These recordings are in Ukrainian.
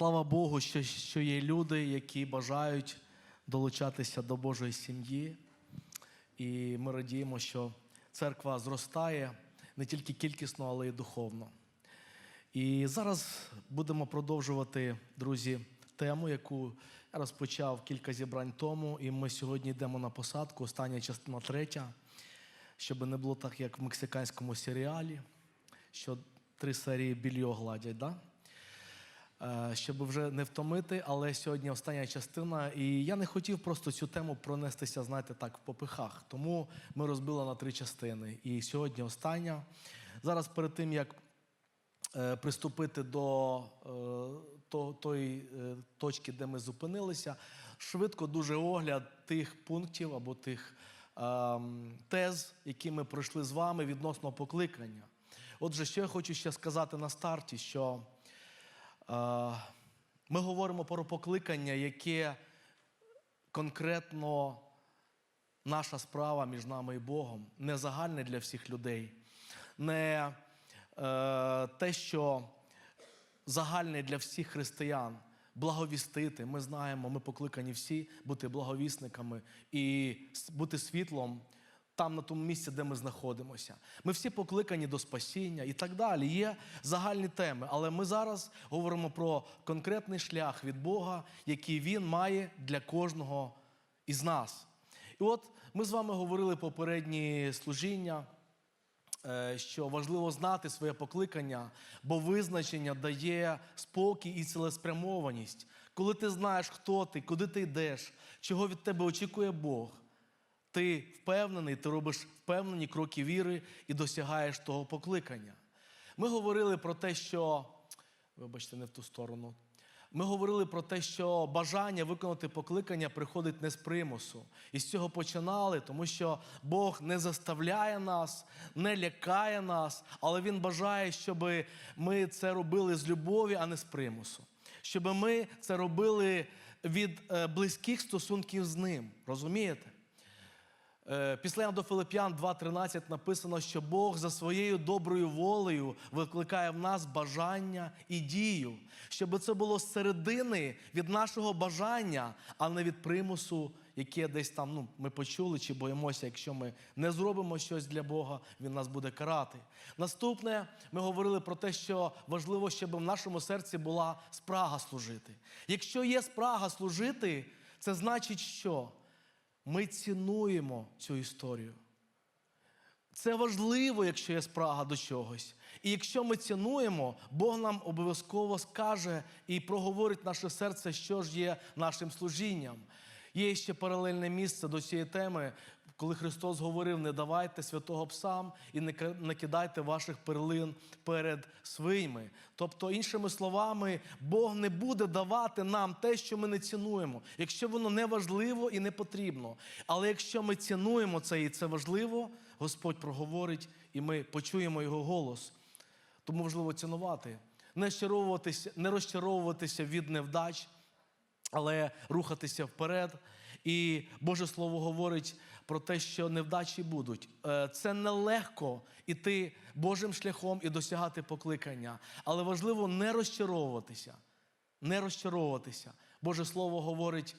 Слава Богу, що, що є люди, які бажають долучатися до Божої сім'ї. І ми радіємо, що церква зростає не тільки кількісно, але й духовно. І зараз будемо продовжувати, друзі, тему, яку я розпочав кілька зібрань тому. І ми сьогодні йдемо на посадку, остання частина третя, щоб не було так, як в мексиканському серіалі, що три серії більйо гладять. Да? Е, щоб вже не втомити, але сьогодні остання частина. І я не хотів просто цю тему пронестися, знаєте, так, в попихах. Тому ми розбили на три частини. І сьогодні остання. Зараз перед тим, як е, приступити до е, то, тої точки, де ми зупинилися, швидко дуже огляд тих пунктів або тих ем, тез, які ми пройшли з вами відносно покликання. Отже, що я хочу ще сказати на старті, що ми говоримо про покликання, яке конкретно наша справа між нами і Богом, не загальне для всіх людей, не е, те, що загальне для всіх християн. Благовістити, ми знаємо, ми покликані всі бути благовісниками і бути світлом там, на тому місці, де ми знаходимося. Ми всі покликані до спасіння і так далі. Є загальні теми, але ми зараз говоримо про конкретний шлях від Бога, який Він має для кожного із нас. І от ми з вами говорили попередні служіння е, що важливо знати своє покликання, бо визначення дає спокій і цілеспрямованість. Коли ти знаєш, хто ти, куди ти йдеш, чого від тебе очікує Бог, ти впевнений, ти робиш впевнені кроки віри і досягаєш того покликання. Ми говорили про те, що, вибачте, не в ту сторону. Ми говорили про те, що бажання виконати покликання приходить не з примусу. І з цього починали, тому що Бог не заставляє нас, не лякає нас, але Він бажає, щоб ми це робили з любові, а не з примусу. Щоб ми це робили від е, близьких стосунків з ним. Розумієте? Е, Після до Филип'ян 2.13 написано, що Бог за своєю доброю волею викликає в нас бажання і дію, щоб це було з середини від нашого бажання, а не від примусу, яке десь там ну, ми почули чи боїмося, якщо ми не зробимо щось для Бога, Він нас буде карати. Наступне, ми говорили про те, що важливо, щоб в нашому серці була спрага служити. Якщо є спрага служити, це значить, що? Ми цінуємо цю історію. Це важливо, якщо є спрага до чогось. І якщо ми цінуємо, Бог нам обов'язково скаже і проговорить наше серце, що ж є нашим служінням. Є ще паралельне місце до цієї теми, коли Христос говорив: не давайте святого псам і не кидайте ваших перлин перед свинями. Тобто, іншими словами, Бог не буде давати нам те, що ми не цінуємо, якщо воно не важливо і не потрібно. Але якщо ми цінуємо це і це важливо, Господь проговорить, і ми почуємо Його голос. Тому важливо цінувати, не розчаровуватися, не розчаровуватися від невдач, але рухатися вперед. І Боже Слово говорить про те, що невдачі будуть. Е, Це нелегко іти Божим шляхом і досягати покликання. Але важливо не розчаровуватися. Не розчаровуватися. Боже Слово говорить,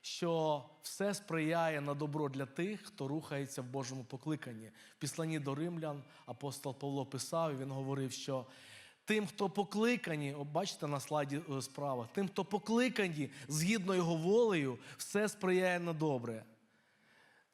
що все сприяє на добро для тих, хто рухається в Божому покликанні. В післанні до римлян апостол Павло писав, і він говорив, що тим, хто покликані, бачите на слайді е, справа, тим, хто покликані згідно його волею, все сприяє на добре.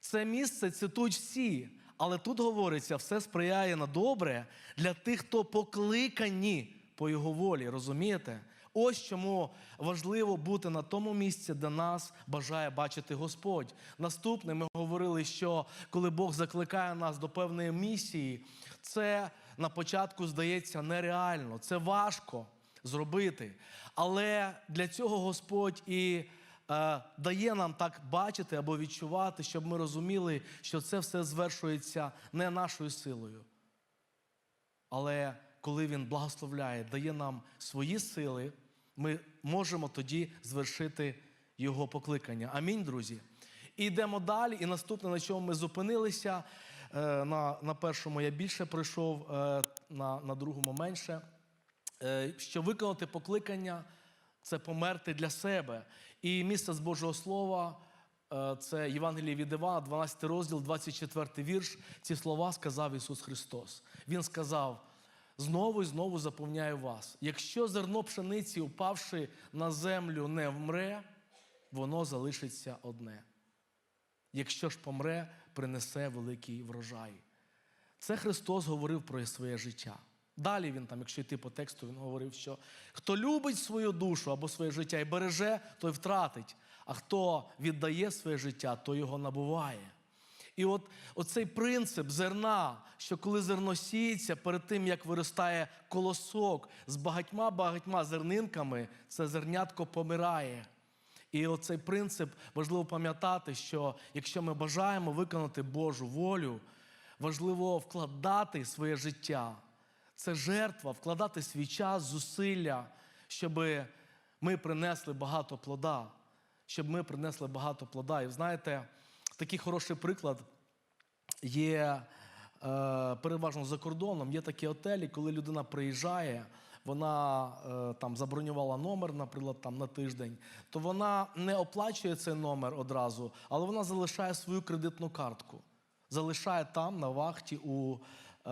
Це місце цитують всі, але тут говориться, все сприяє на добре для тих, хто покликані по його волі. Розумієте? Ось чому важливо бути на тому місці, де нас бажає бачити Господь. Наступне, ми говорили, що коли Бог закликає нас до певної місії, це на початку здається нереально, це важко зробити. Але для цього Господь і е, дає нам так бачити або відчувати, щоб ми розуміли, що це все звершується не нашою силою. Але коли Він благословляє, дає нам свої сили, ми можемо тоді звершити Його покликання. Амінь, друзі. І йдемо далі. І наступне, на чому ми зупинилися, на, на першому я більше пройшов, е, на, на другому менше. Е, Що виконати покликання це померти для себе. І місце з Божого Слова, е, це Євангеліє від Івана, 12 розділ, 24 вірш. Ці слова сказав Ісус Христос. Він сказав: знову і знову запевняю вас: якщо зерно пшениці, упавши на землю, не вмре, воно залишиться одне. Якщо ж помре, принесе великий врожай. Це Христос говорив про своє життя. Далі він там, якщо йти по тексту, він говорив, що хто любить свою душу або своє життя і береже, той втратить. А хто віддає своє життя, той його набуває. І от оцей принцип зерна, що коли зерно сіється, перед тим як виростає колосок з багатьма-багатьма зернинками, це зернятко помирає. І оцей принцип важливо пам'ятати, що якщо ми бажаємо виконати Божу волю, важливо вкладати своє життя. Це жертва, вкладати свій час, зусилля, щоб ми принесли багато плода, щоб ми принесли багато плода. І знаєте, такий хороший приклад є е, переважно за кордоном. Є такі отелі, коли людина приїжджає, вона е, там забронювала номер, наприклад, там на тиждень, то вона не оплачує цей номер одразу, але вона залишає свою кредитну картку. Залишає там на вахті у е,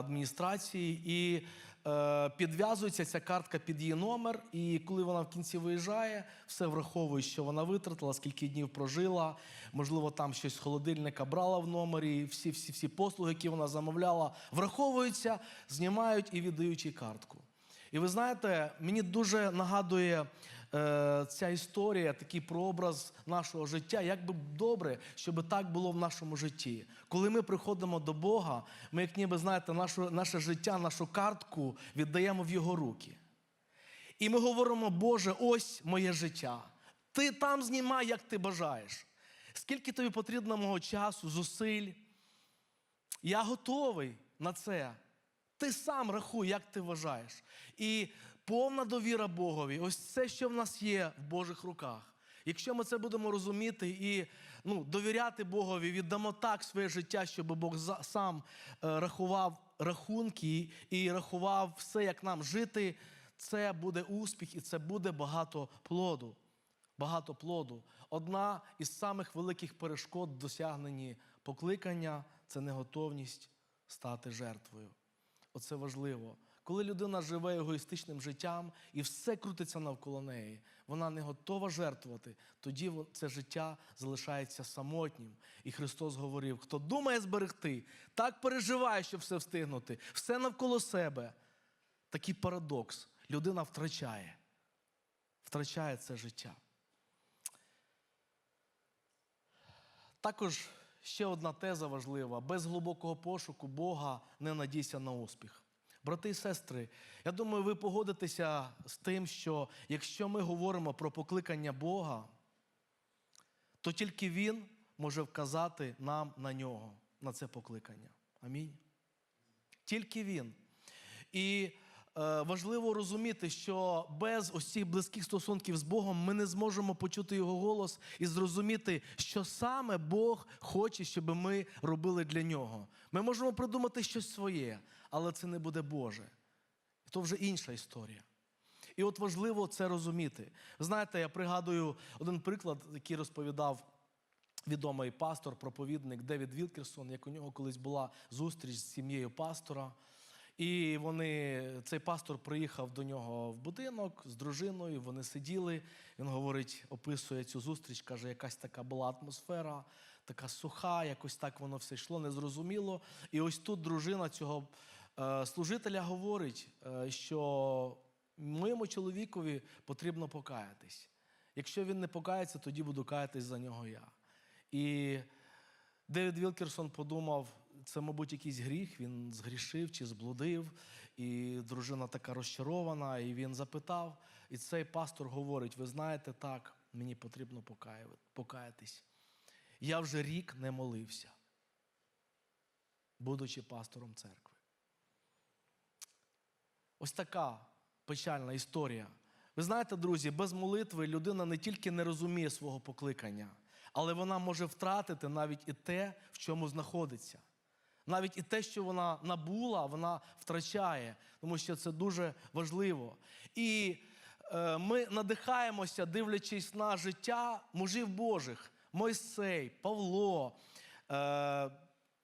адміністрації і е, підв'язується ця картка під її номер. І коли вона в кінці виїжджає, все враховує, що вона витратила, скільки днів прожила, можливо, там щось з холодильника брала в номері, всі, всі, всі послуги, які вона замовляла, враховуються, знімають і віддають їй картку. І ви знаєте, мені дуже нагадує е, ця історія, такий прообраз нашого життя. Як би добре, щоб так було в нашому житті. Коли ми приходимо до Бога, ми, як ніби знаєте, нашу, наше життя, нашу картку віддаємо в Його руки. І ми говоримо, Боже, ось моє життя. Ти там знімай, як ти бажаєш. Скільки тобі потрібно мого часу, зусиль. Я готовий на це. Ти сам рахуй, як ти вважаєш. І повна довіра Богові, ось це, що в нас є в Божих руках. Якщо ми це будемо розуміти і ну, довіряти Богові, віддамо так своє життя, щоб Бог сам е, рахував рахунки і рахував все, як нам жити, це буде успіх і це буде багато плоду. Багато плоду. Одна із самих великих перешкод в досягненні покликання це неготовність стати жертвою. Оце важливо. Коли людина живе егоїстичним життям і все крутиться навколо неї, вона не готова жертвувати, тоді це життя залишається самотнім. І Христос говорив: хто думає зберегти, так переживає, щоб все встигнути, все навколо себе. Такий парадокс. Людина втрачає, втрачає це життя. Також ще одна теза важлива: без глибокого пошуку Бога не надійся на успіх. Брати і сестри, я думаю, ви погодитеся з тим, що якщо ми говоримо про покликання Бога, то тільки Він може вказати нам на нього, на це покликання. Амінь. Тільки Він. І важливо розуміти, що без ось цих близьких стосунків з Богом ми не зможемо почути Його голос і зрозуміти, що саме Бог хоче, щоб ми робили для нього. Ми можемо придумати щось своє, але це не буде Боже. То вже інша історія. І от важливо це розуміти. Знаєте, я пригадую один приклад, який розповідав відомий пастор, проповідник Девід Вілкерсон, як у нього колись була зустріч з сім'єю пастора. І вони, цей пастор приїхав до нього в будинок з дружиною, вони сиділи. Він говорить, описує цю зустріч, каже, якась така була атмосфера, така суха, якось так воно все йшло, незрозуміло. І ось тут дружина цього е, служителя говорить, е, що моєму чоловікові потрібно покаятись. Якщо він не покається, тоді буду каятись за нього я. І Девід Вілкерсон подумав, це, мабуть, якийсь гріх, він згрішив чи зблудив, і дружина така розчарована, і він запитав. І цей пастор говорить: ви знаєте, так, мені потрібно покаятись. Я вже рік не молився, будучи пастором церкви. Ось така печальна історія. Ви знаєте, друзі, без молитви людина не тільки не розуміє свого покликання, але вона може втратити навіть і те, в чому знаходиться. Навіть і те, що вона набула, вона втрачає, тому що це дуже важливо. І е, ми надихаємося, дивлячись на життя мужів Божих, Мойсей, Павло, е,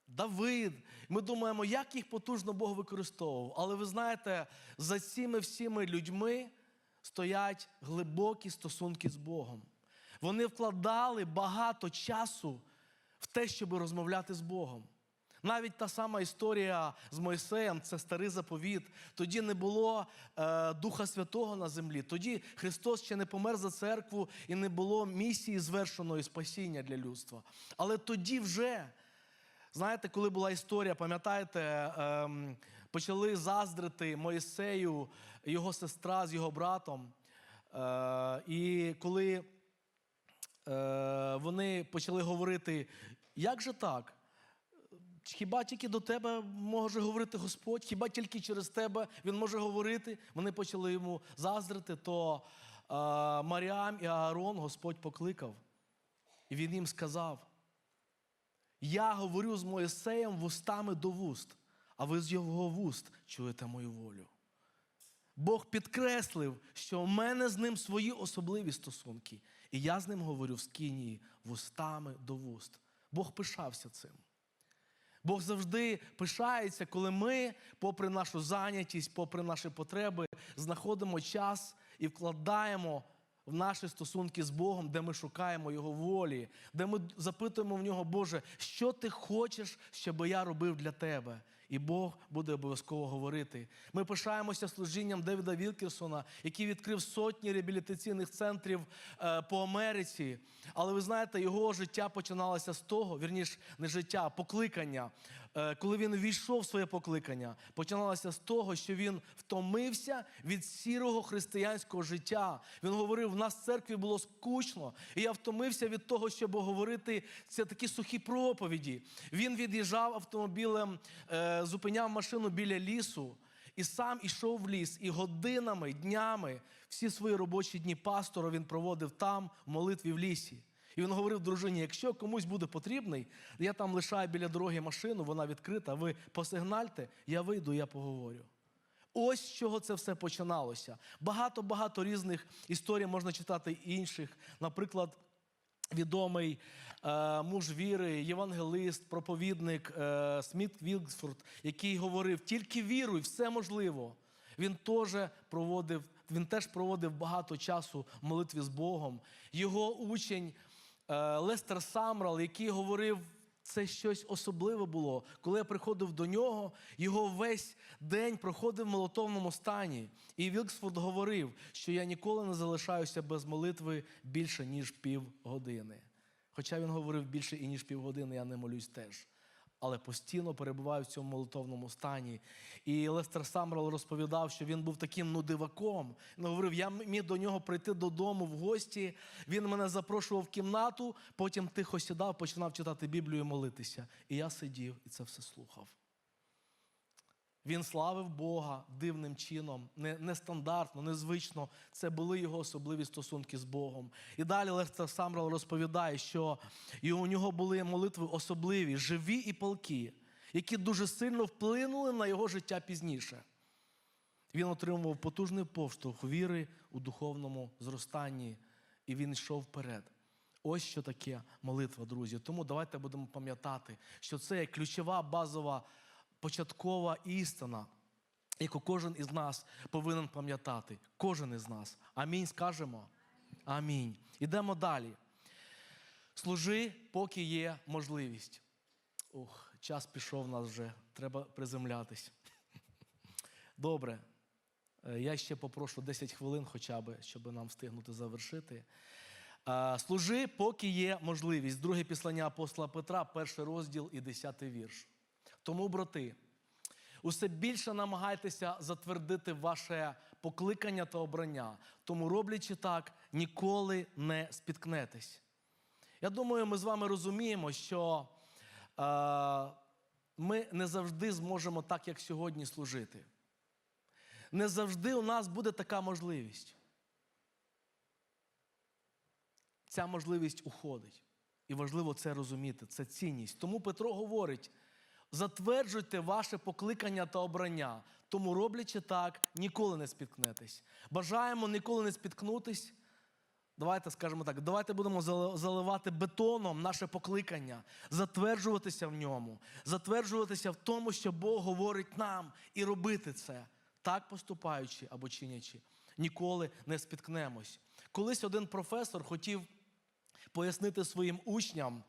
Давид. Ми думаємо, як їх потужно Бог використовував. Але ви знаєте, за цими всіми людьми стоять глибокі стосунки з Богом. Вони вкладали багато часу в те, щоб розмовляти з Богом. Навіть та сама історія з Мойсеєм, це старий заповіт. Тоді не було е, Духа Святого на землі. Тоді Христос ще не помер за церкву і не було місії звершеної спасіння для людства. Але тоді вже, знаєте, коли була історія, пам'ятаєте, ем, почали заздрити Моїсею, його сестра з його братом. Е, і коли е, вони почали говорити, як же так? Хіба тільки до тебе може говорити Господь? Хіба тільки через тебе Він може говорити? Вони почали йому заздрити, то е, Маріам і Аарон Господь покликав. І він їм сказав: Я говорю з Моїсеєм вустами до вуст, а ви з його вуст чуєте мою волю. Бог підкреслив, що в мене з ним свої особливі стосунки, і я з ним говорю в скинії вустами до вуст. Бог пишався цим. Бог завжди пишається, коли ми, попри нашу зайнятість, попри наші потреби, знаходимо час і вкладаємо в наші стосунки з Богом, де ми шукаємо Його волі, де ми запитуємо в нього, Боже, що ти хочеш, щоб я робив для тебе? І Бог буде обов'язково говорити. Ми пишаємося служінням Девіда Вілкерсона, який відкрив сотні реабілітаційних центрів е, по Америці. Але ви знаєте, його життя починалося з того, вірніше, не життя, а покликання. Е, коли він війшов в своє покликання, починалося з того, що він втомився від сірого християнського життя. Він говорив: в нас в церкві було скучно, і я втомився від того, щоб говорити це такі сухі проповіді. Він від'їжджав автомобілем, е, зупиняв машину біля лісу. І сам ішов в ліс, і годинами, днями всі свої робочі дні пастора він проводив там, в молитві в лісі. І він говорив дружині: якщо комусь буде потрібний, я там лишаю біля дороги машину, вона відкрита, ви посигнальте, я вийду, я поговорю. Ось з чого це все починалося. Багато-багато різних історій можна читати інших. Наприклад, відомий е, муж віри, євангелист, проповідник е, Сміт Вілксфорд, який говорив: тільки віруй, все можливо. Він теж проводив, він теж проводив багато часу в молитві з Богом. Його учень Лестер Самрал, який говорив. Це щось особливе було. Коли я приходив до нього, його весь день проходив в молотовному стані. І Вілксфорд говорив, що я ніколи не залишаюся без молитви більше, ніж півгодини. Хоча він говорив більше і ніж півгодини, я не молюсь теж. Але постійно перебуває в цьому молитовному стані. І Лестер Самрал розповідав, що він був таким ну диваком. Він говорив, я міг до нього прийти додому в гості. Він мене запрошував в кімнату, потім тихо сідав, починав читати Біблію і молитися. І я сидів і це все слухав. Він славив Бога дивним чином, не- нестандартно, незвично. Це були його особливі стосунки з Богом. І далі Лестер Самрал розповідає, що у нього були молитви особливі, живі і палкі, які дуже сильно вплинули на його життя пізніше. Він отримував потужний поштовх віри у духовному зростанні, і він йшов вперед. Ось що таке молитва, друзі. Тому давайте будемо пам'ятати, що це ключова базова початкова істина, яку кожен із нас повинен пам'ятати. Кожен із нас. Амінь. Скажемо. Амінь. Ідемо далі. Служи, поки є можливість. Ух, час пішов у нас вже. Треба приземлятись. Добре. Е, Я ще попрошу 10 хвилин, хоча б, щоб нам встигнути завершити. Е, Служи, поки є можливість. Друге післання апостола Петра, перший розділ і десятий вірш. Тому, брати, усе більше намагайтеся затвердити ваше покликання та обрання. Тому, роблячи так, ніколи не спіткнетесь. Я думаю, ми з вами розуміємо, що е, ми не завжди зможемо так, як сьогодні, служити. Не завжди у нас буде така можливість. Ця можливість уходить. І важливо це розуміти, це цінність. Тому Петро говорить: затверджуйте ваше покликання та обрання. Тому, роблячи так, ніколи не спіткнетесь. Бажаємо ніколи не спіткнутись. Давайте скажемо так, давайте будемо заливати бетоном наше покликання, затверджуватися в ньому, затверджуватися в тому, що Бог говорить нам, і робити це, так поступаючи або чинячи. Ніколи не спіткнемось. Колись один професор хотів пояснити своїм учням,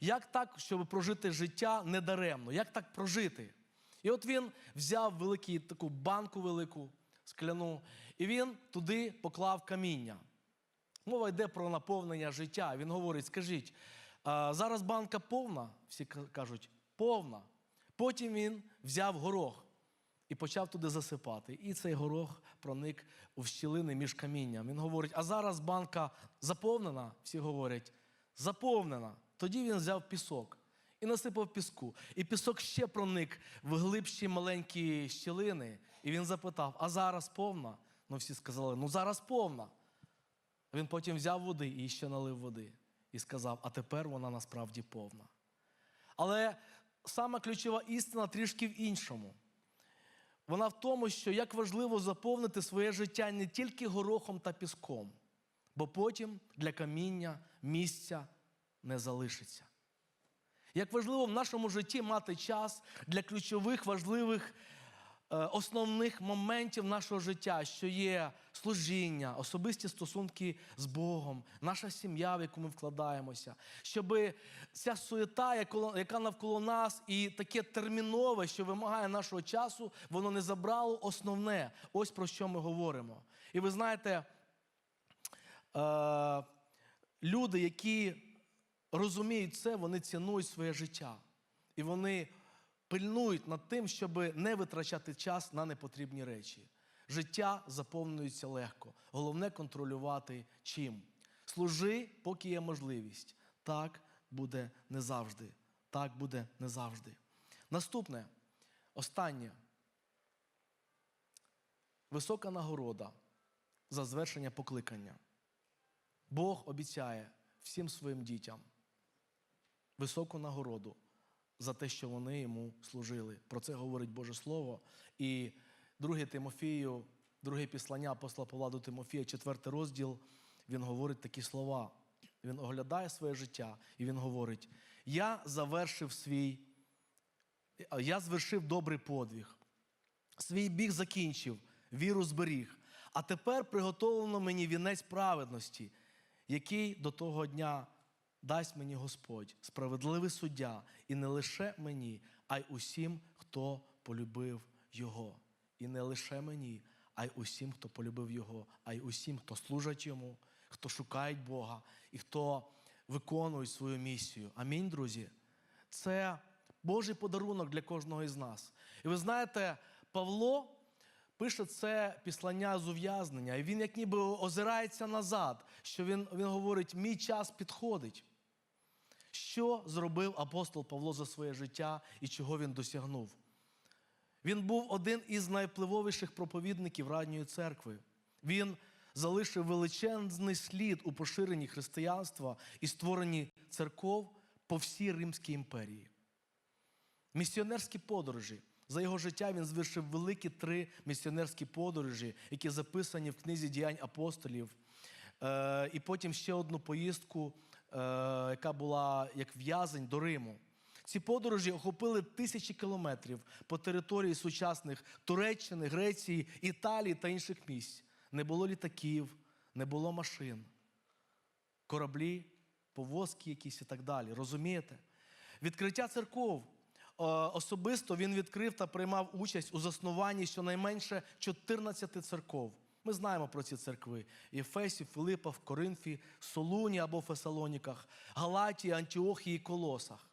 як так, щоб прожити життя недаремно, як так прожити. І от він взяв велику таку банку велику скляну, і він туди поклав каміння. Мова йде про наповнення життя. Він говорить: скажіть, зараз банка повна? Всі кажуть, повна. Потім він взяв горох і почав туди засипати. І цей горох проник у щілини між камінням. Він говорить: а зараз банка заповнена? Всі говорять, заповнена. Тоді він взяв пісок і насипав піску. І пісок ще проник в глибші маленькі щілини. І він запитав: а зараз повна? Ну всі сказали, ну зараз повна. Він потім взяв води і ще налив води. І сказав, а тепер вона насправді повна. Але сама ключова істина трішки в іншому. Вона в тому, що як важливо заповнити своє життя не тільки горохом та піском, бо потім для каміння місця не залишиться. Як важливо в нашому житті мати час для ключових важливих е, основних моментів нашого життя, що є служіння, особисті стосунки з Богом, наша сім'я, в яку ми вкладаємося, щоб ця суєта, яка навколо нас, і таке термінове, що вимагає нашого часу, воно не забрало основне. Ось про що ми говоримо. І ви знаєте, е, люди, які розуміють це, вони цінують своє життя. І вони пильнують над тим, щоб не витрачати час на непотрібні речі. Життя заповнюється легко. Головне контролювати чим. Служи, поки є можливість. Так буде не завжди. Так буде не завжди. Наступне, останнє. Висока нагорода за звершення покликання. Бог обіцяє всім своїм дітям високу нагороду за те, що вони йому служили. Про це говорить Боже Слово. І 2 Тимофію, друге післання апостола Павла до Тимофія, 4 розділ, він говорить такі слова. Він оглядає своє життя і він говорить: Я завершив свій, я звершив добрий подвиг, свій біг закінчив, віру зберіг. А тепер приготовлено мені вінець праведності, який до того дня дасть мені Господь, справедливий суддя, і не лише мені, а й усім, хто полюбив Його. І не лише мені, а й усім, хто полюбив Його, а й усім, хто служить йому, хто шукає Бога і хто виконує свою місію. Амінь, друзі. Це Божий подарунок для кожного із нас. І ви знаєте, Павло пише це післання з ув'язнення, і він як ніби озирається назад, що він, він говорить: мій час підходить. Що зробив апостол Павло за своє життя і чого він досягнув? Він був один із найвпливовіших проповідників ранньої церкви. Він залишив величезний слід у поширенні християнства і створенні церков по всій Римській імперії. Місіонерські подорожі. За його життя він звершив великі три місіонерські подорожі, які записані в книзі діянь апостолів. Е, і потім ще одну поїздку, яка була як в'язень до Риму. Ці подорожі охопили тисячі кілометрів по території сучасних Туреччини, Греції, Італії та інших місць. Не було літаків, не було машин, кораблі, повозки якісь і так далі. Розумієте? Відкриття церков. Е, Особисто він відкрив та приймав участь у заснуванні щонайменше 14 церков. Ми знаємо про ці церкви: Єфесі, Филипа, в Коринфі, Солуні або Фесалоніках, Галатії, Антіохії, Колосах.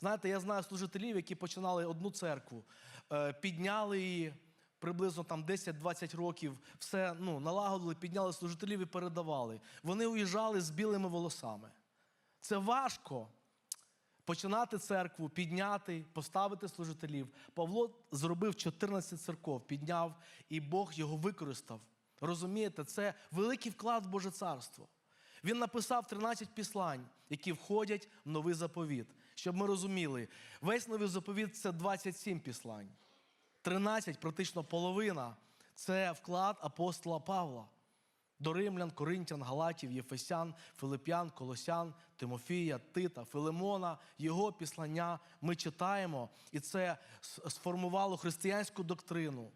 Знаєте, я знаю служителів, які починали одну церкву, е, підняли її приблизно там 10-20 років, все ну, налагодили, підняли служителів і передавали. Вони уїжджали з білими волосами. Це важко починати церкву, підняти, поставити служителів. Павло зробив 14 церков, підняв, і Бог його використав. Розумієте, це великий вклад в Боже царство. Він написав 13 післань, які входять в новий заповіт. щоб ми розуміли, весь новий заповіт це 27 післань. 13, практично половина це вклад апостола Павла. До римлян, Коринтян, Галатів, Єфесян, Филип'ян, Колосян, Тимофія, Тита, Филимона, його післання ми читаємо, і це сформувало християнську доктрину.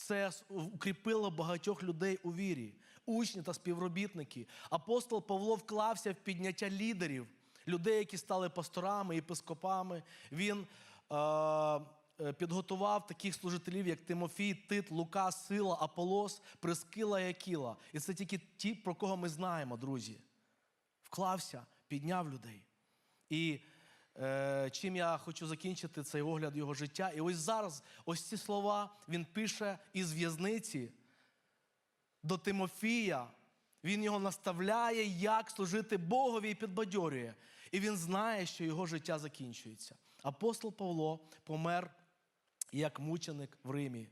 Це укріпило багатьох людей у вірі, учні та співробітники. Апостол Павло вклався в підняття лідерів, людей, які стали пасторами, єпископами. Він е, е, підготував таких служителів, як Тимофій, Тит, Лука, Сила, Аполос, Прискила і Акіла. І це тільки ті, про кого ми знаємо, друзі. Вклався, підняв людей. І чим я хочу закінчити цей огляд його життя. І ось зараз, ось ці слова він пише із в'язниці до Тимофія. Він його наставляє, як служити Богові і підбадьорює. І він знає, що його життя закінчується. Апостол Павло помер як мученик в Римі.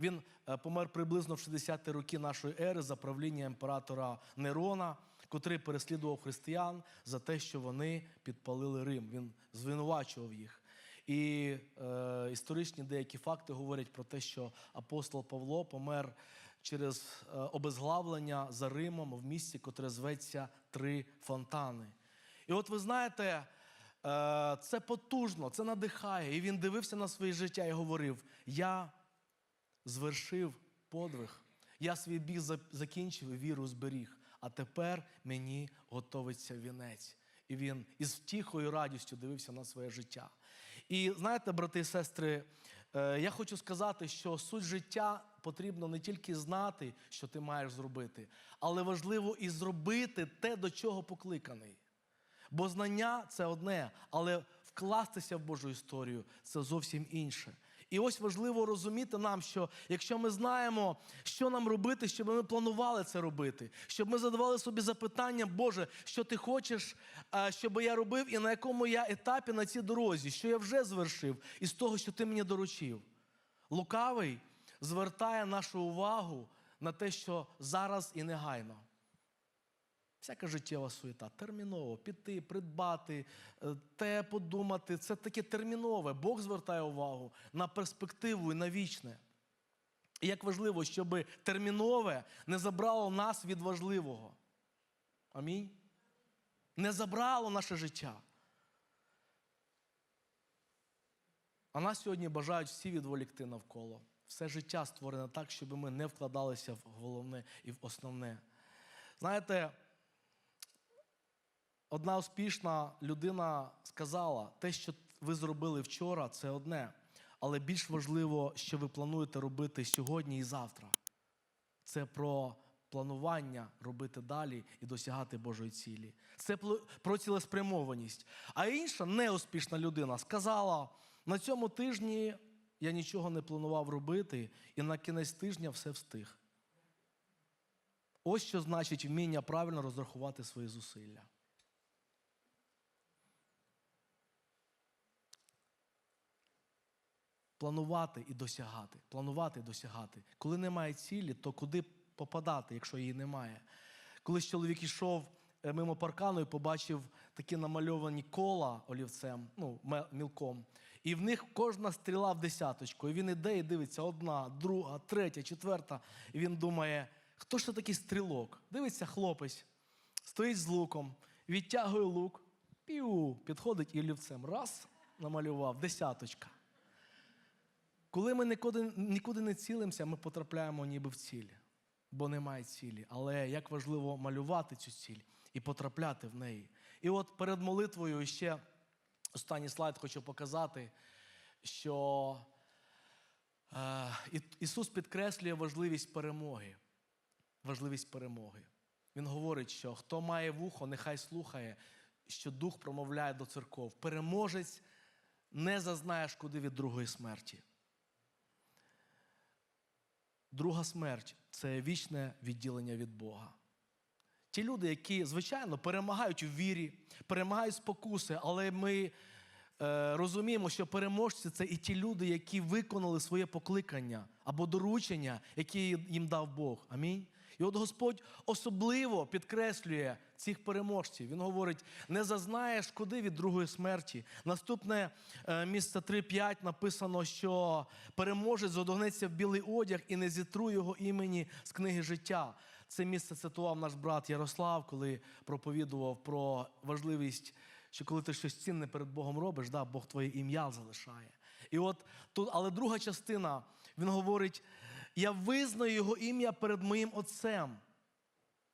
Він е, помер приблизно в 60-ті роки нашої ери за правління імператора Нерона, котрий переслідував християн за те, що вони підпалили Рим. Він звинувачував їх. І е, історичні деякі факти говорять про те, що апостол Павло помер через е, обезглавлення за Римом в місті, котре зветься Три Фонтани. І от ви знаєте, е, це потужно, це надихає. І він дивився на своє життя і говорив: Я звершив подвиг, я свій біг закінчив і віру зберіг, а тепер мені готовиться вінець. І він із втіхою радістю дивився на своє життя. І знаєте, брати і сестри, е, я хочу сказати, що суть життя потрібно не тільки знати, що ти маєш зробити, але важливо і зробити те, до чого покликаний. Бо знання це одне, але вкластися в Божу історію це зовсім інше. І ось важливо розуміти нам, що якщо ми знаємо, що нам робити, щоб ми планували це робити, щоб ми задавали собі запитання, Боже, що ти хочеш, щоб я робив, і на якому я етапі на цій дорозі, що я вже звершив, із того, що ти мені доручив. Лукавий звертає нашу увагу на те, що зараз і негайно. Всяка життєва суєта, терміново піти, придбати, е, те подумати. Це таке термінове. Бог звертає увагу на перспективу і на вічне. І як важливо, щоб термінове не забрало нас від важливого. Амінь. Не забрало наше життя. А нас сьогодні бажають всі відволікти навколо. Все життя створене так, щоб ми не вкладалися в головне і в основне. Знаєте, Одна успішна людина сказала, те, що ви зробили вчора, це одне. Але більш важливо, що ви плануєте робити сьогодні і завтра. Це про планування робити далі і досягати Божої цілі. Це про цілеспрямованість. А інша неуспішна людина сказала: на цьому тижні я нічого не планував робити, і на кінець тижня все встиг. Ось що значить вміння правильно розрахувати свої зусилля. Планувати і досягати. Планувати і досягати. Коли немає цілі, то куди попадати, якщо її немає? Колись чоловік йшов е, мимо паркану і побачив такі намальовані кола олівцем, ну, мілком. І в них кожна стріла в десяточку. І він іде і дивиться одна, друга, третя, четверта. І він думає, хто ж це такий стрілок? Дивиться хлопець, стоїть з луком, відтягує лук, пів, підходить і олівцем. Раз, намалював, десяточка. Коли ми нікуди, нікуди не цілимося, ми потрапляємо ніби в ціль, бо немає цілі. Але як важливо малювати цю ціль і потрапляти в неї. І от перед молитвою ще останній слайд хочу показати, що е, Ісус підкреслює важливість перемоги. Важливість перемоги. Він говорить, що хто має вухо, нехай слухає, що Дух промовляє до церков. Переможець не зазнає шкоди від другої смерті. Друга смерть це вічне відділення від Бога. Ті люди, які, звичайно, перемагають у вірі, перемагають спокуси, але ми е, розуміємо, що переможці це і ті люди, які виконали своє покликання або доручення, які їм дав Бог. Амінь. І от Господь особливо підкреслює цих переможців. Він говорить: не зазнає шкоди від другої смерті. Наступне е, місце 3.5 написано, що переможець задогнеться в білий одяг і не зітру його імені з книги життя. Це місце цитував наш брат Ярослав, коли проповідував про важливість, що коли ти щось цінне перед Богом робиш, да, Бог твоє ім'я залишає. І от тут, але друга частина, він говорить: я визнаю його ім'я перед моїм Отцем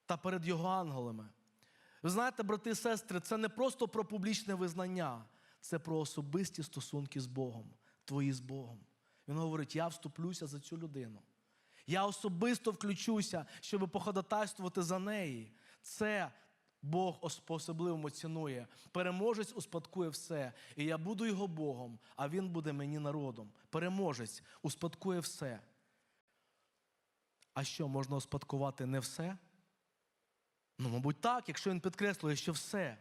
та перед його ангелами. Ви знаєте, брати і сестри, це не просто про публічне визнання, це про особисті стосунки з Богом, твої з Богом. Він говорить: я вступлюся за цю людину. Я особисто включуся, щоб походатайствувати за неї. Це Бог ос- по-особливому цінує. Переможець успадкує все. І я буду його Богом, а він буде мені народом. Переможець успадкує все. А що, можна успадкувати не все? Ну, мабуть, так, якщо він підкреслює, що все.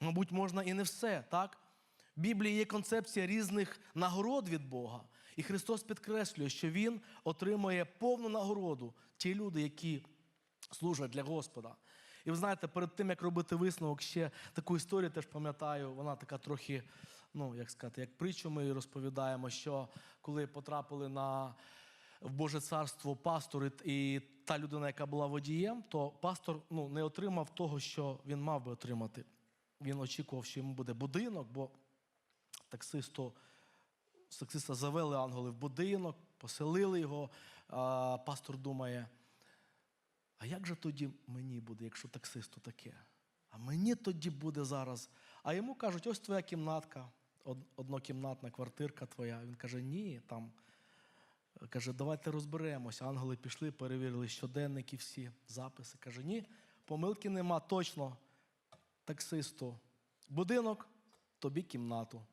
Мабуть, можна і не все, так? В Біблії є концепція різних нагород від Бога. І Христос підкреслює, що Він отримує повну нагороду ті люди, які служать для Господа. І ви знаєте, перед тим, як робити висновок, ще таку історію теж пам'ятаю, вона така трохи, ну, як сказати, як притчу ми розповідаємо, що коли потрапили на в Боже царство пастор і- та людина, яка була водієм, то пастор ну, не отримав того, що він мав би отримати. Він очікував, що йому буде будинок, бо таксисту, таксиста завели ангели в будинок, поселили його. А, пастор думає, а як же тоді мені буде, якщо таксисту таке? А мені тоді буде зараз. А йому кажуть, ось твоя кімнатка, однокімнатна квартирка твоя. Він каже, ні, там. Каже, давайте розберемося. Ангели пішли, перевірили щоденники всі, записи. Каже, ні, помилки нема, точно. Таксисту. Будинок, тобі кімнату.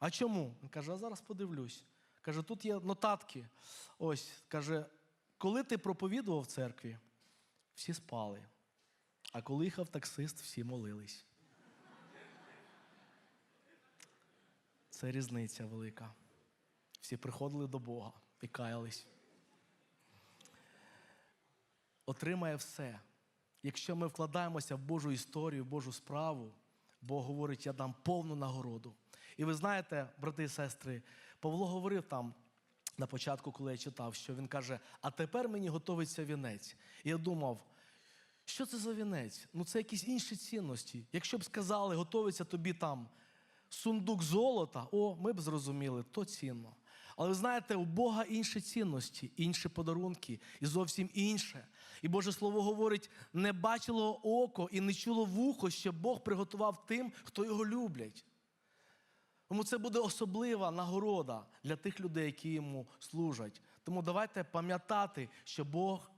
А чому? Він каже, а зараз подивлюсь. Каже, тут є нотатки. Ось, каже, коли ти проповідував в церкві, всі спали. А коли їхав таксист, всі молились. Це різниця велика. Всі приходили до Бога і каялись. Отримає все. Якщо ми вкладаємося в Божу історію, в Божу справу, Бог говорить, я дам повну нагороду. І ви знаєте, брати і сестри, Павло говорив там на початку, коли я читав, що він каже: а тепер мені готовиться вінець. І я думав, що це за вінець? Ну це якісь інші цінності. Якщо б сказали, готовиться тобі там сундук золота, о, ми б зрозуміли, то цінно. Але ви знаєте, у Бога інші цінності, інші подарунки і зовсім інше. І Боже Слово говорить: не бачило око і не чуло вухо, що Бог приготував тим, хто його люблять. Тому це буде особлива нагорода для тих людей, які йому служать. Тому давайте пам'ятати, що Бог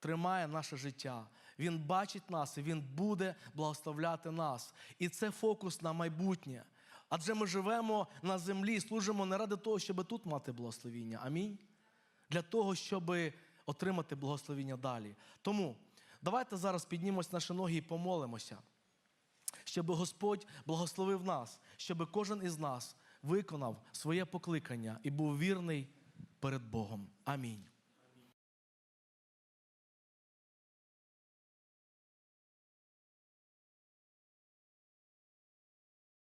тримає наше життя. Він бачить нас і Він буде благословляти нас. І це фокус на майбутнє. Адже ми живемо на землі, служимо не ради того, щоб тут мати благословіння. Амінь. Для того, щоб отримати благословіння далі. Тому давайте зараз піднімемось наші ноги і помолимося щоб Господь благословив нас, щоб кожен із нас виконав своє покликання і був вірний перед Богом. Амінь.